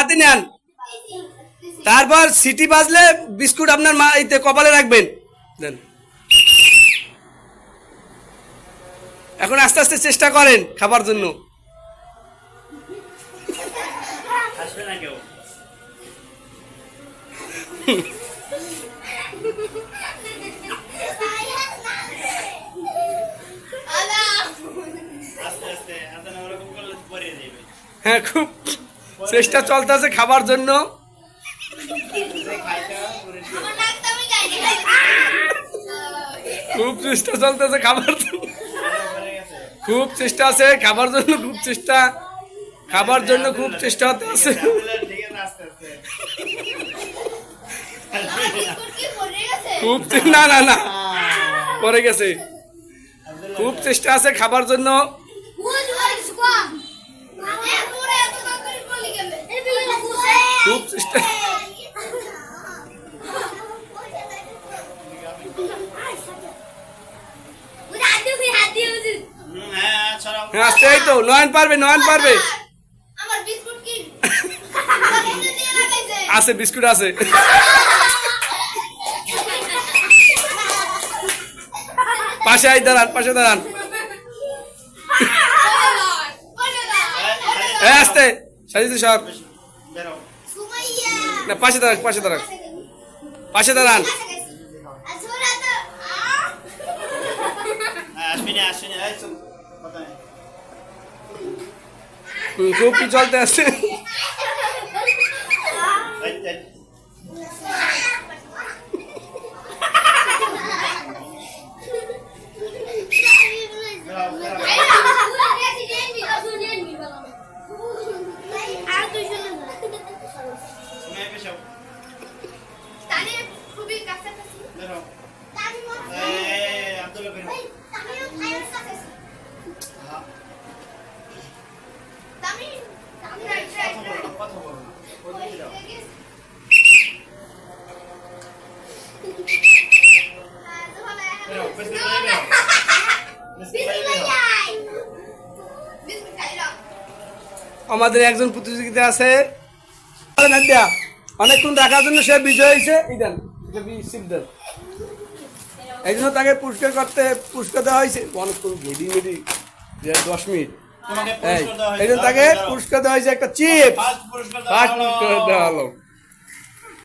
হাতে নেন। তারপর সিটি বাজলে বিস্কুট আপনার মা এইতে কপালে রাখবেন। দেন। এখন আস্তে আস্তে চেষ্টা করেন খাবার জন্য। হ্যাঁ খুব চেষ্টা চলতেছে খাবার জন্য। খুব চেষ্টা চলতেছে খাবার জন্য। খুব চেষ্টা আছে খাবার জন্য খুব চেষ্টা। খাবার জন্য খুব চেষ্টা হতে আছে। খুব না না না। পরে গেছে। খুব চেষ্টা আছে খাবার জন্য। আস্তে এই তো নয়ন পারবে নয়ন পারবে। আমার বিস্কুট কি? আছে বিস্কুট আছে। পাশে আই দাঁড়ান পাশে দাঁড়ান। হ্যাঁ আসতে। সাজিদ সর বেরো না পাশে দাঁড়ান পাশে দাঁড়ান। পাশে দাঁড়ান। হ্যাঁ আসবি না আসবি না এই চল কথা বলো আমাদের একজন প্রতিযোগিতা আছে। অনেকক্ষণ রাখার জন্য সে বিজয় হয়েছে। এই দেন এটা বি- সিপ দেন। এই জন্য তাকে পুরস্কার করতে পুরস্কার দেওয়া হয়েছে। অনেকক্ষণ ঘেডি মেডি দশ মিনিট। এই পুরস্কার দেওয়া জন্য হয়েছে তাকে পুরস্কার দেওয়া হয়েছে একটা চিপস। ফার্স্ট পুরস্কার দেওয়া হলো।